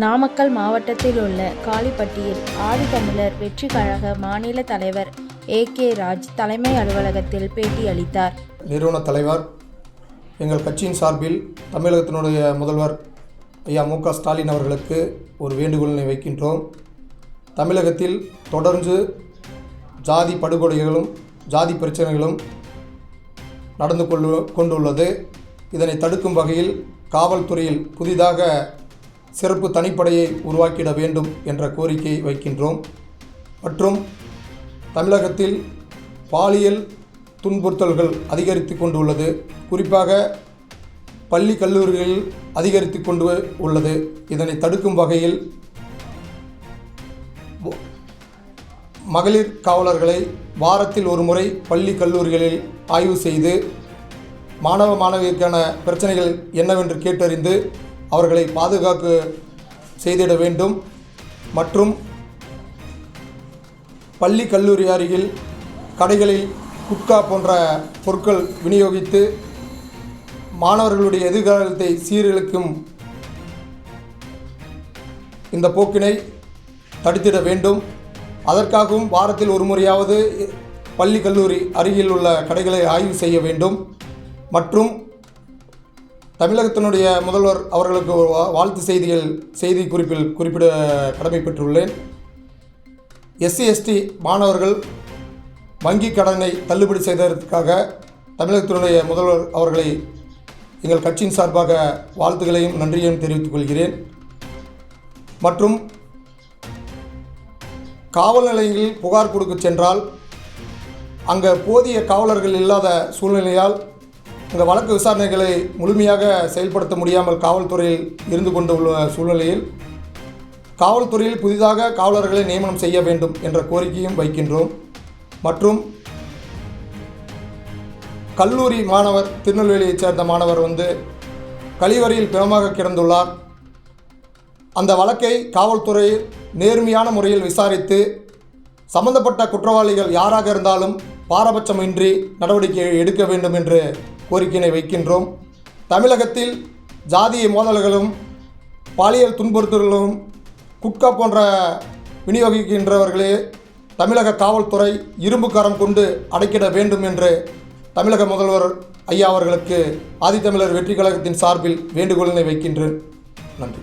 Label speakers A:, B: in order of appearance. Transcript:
A: நாமக்கல் மாவட்டத்தில் உள்ள காளிப்பட்டியில் ஆதித்தமிழர் வெற்றி கழக மாநில தலைவர் ஏ கே ராஜ் தலைமை அலுவலகத்தில் பேட்டி அளித்தார்.
B: நிறுவன தலைவர் எங்கள் கட்சியின் சார்பில் தமிழகத்தினுடைய முதல்வர் ஐயா மு க ஸ்டாலின் அவர்களுக்கு ஒரு வேண்டுகோளினை வைக்கின்றோம். தமிழகத்தில் தொடர்ந்து ஜாதி படுகொலைகளும் ஜாதி பிரச்சனைகளும் நடந்து கொண்டு கொண்டுள்ளது. இதனை தடுக்கும் வகையில் காவல்துறையில் புதிதாக சிறப்பு தனிப்படையை உருவாக்கிட வேண்டும் என்ற கோரிக்கையை வைக்கின்றோம். மற்றும் தமிழகத்தில் பாலியல் துன்புறுத்தல்கள் அதிகரித்து கொண்டுள்ளது. குறிப்பாக பள்ளி கல்லூரிகளில் அதிகரித்து கொண்டு உள்ளது. இதனை தடுக்கும் வகையில் மகளிர் காவலர்களை வாரத்தில் ஒரு முறை பள்ளி கல்லூரிகளில் ஆய்வு செய்து மாணவ மாணவியருக்கான பிரச்சனைகள் என்னவென்று கேட்டறிந்து அவர்களை பாதுகாப்பு செய்திட வேண்டும். மற்றும் பள்ளி கல்லூரி அருகில் கடைகளில் குட்கா போன்ற பொருட்கள் விநியோகித்து மாணவர்களுடைய எதிர்காலத்தை சீரழிக்கும் இந்த போக்கினை தடுத்திட வேண்டும். அதற்காகவும் வாரத்தில் ஒரு முறையாவது பள்ளி கல்லூரி அருகில் உள்ள கடைகளை ஆய்வு செய்ய வேண்டும். மற்றும் தமிழகத்தினுடைய முதல்வர் அவர்களுக்கு வா- வாழ்த்து செய்திகள் செய்தி குறிப்பில் குறிப்பிட கடமை பெற்றுள்ளேன் எஸ்சி எஸ்டி மாணவர்கள் வங்கி கடனை தள்ளுபடி செய்ததற்காக தமிழகத்தினுடைய முதல்வர் அவர்களை எங்கள் கட்சியின் சார்பாக வாழ்த்துக்களையும் நன்றியையும் தெரிவித்துக் கொள்கிறேன். மற்றும் காவல் நிலையங்களில் புகார் கொடுக்க சென்றால் அங்கே போதிய காவலர்கள் இல்லாத சூழ்நிலையால் இந்த வழக்கு விசாரணைகளை முழுமையாக செயல்படுத்த முடியாமல் காவல்துறையில் இருந்து கொண்டுள்ள சூழ்நிலையில் காவல்துறையில் புதிதாக காவலர்களை நியமனம் செய்ய வேண்டும் என்ற கோரிக்கையும் வைக்கின்றோம். மற்றும் கல்லூரி மாணவர் திருநெல்வேலியைச் சேர்ந்த மாணவர் வந்து கழிவறையில் பிணமாக கிடந்துள்ளார். அந்த வழக்கை காவல்துறை நேர்மையான முறையில் விசாரித்து சம்பந்தப்பட்ட குற்றவாளிகள் யாராக இருந்தாலும் பாரபட்சமின்றி நடவடிக்கை எடுக்க வேண்டும் என்று கோரிக்கையினை வைக்கின்றோம். தமிழகத்தில் ஜாதிய மோதல்களும் பாலியல் துன்புறுத்தல்களும் குட்கா போன்ற விநியோகிக்கின்றவர்களே தமிழக காவல்துறை இரும்புக்காரம் கொண்டு அடைக்கிட வேண்டும் என்று தமிழக முதல்வர் ஐயா அவர்களுக்கு ஆதித்தமிழர் வெற்றி கழகத்தின் சார்பில் வேண்டுகோளினை வைக்கின்றேன். நன்றி.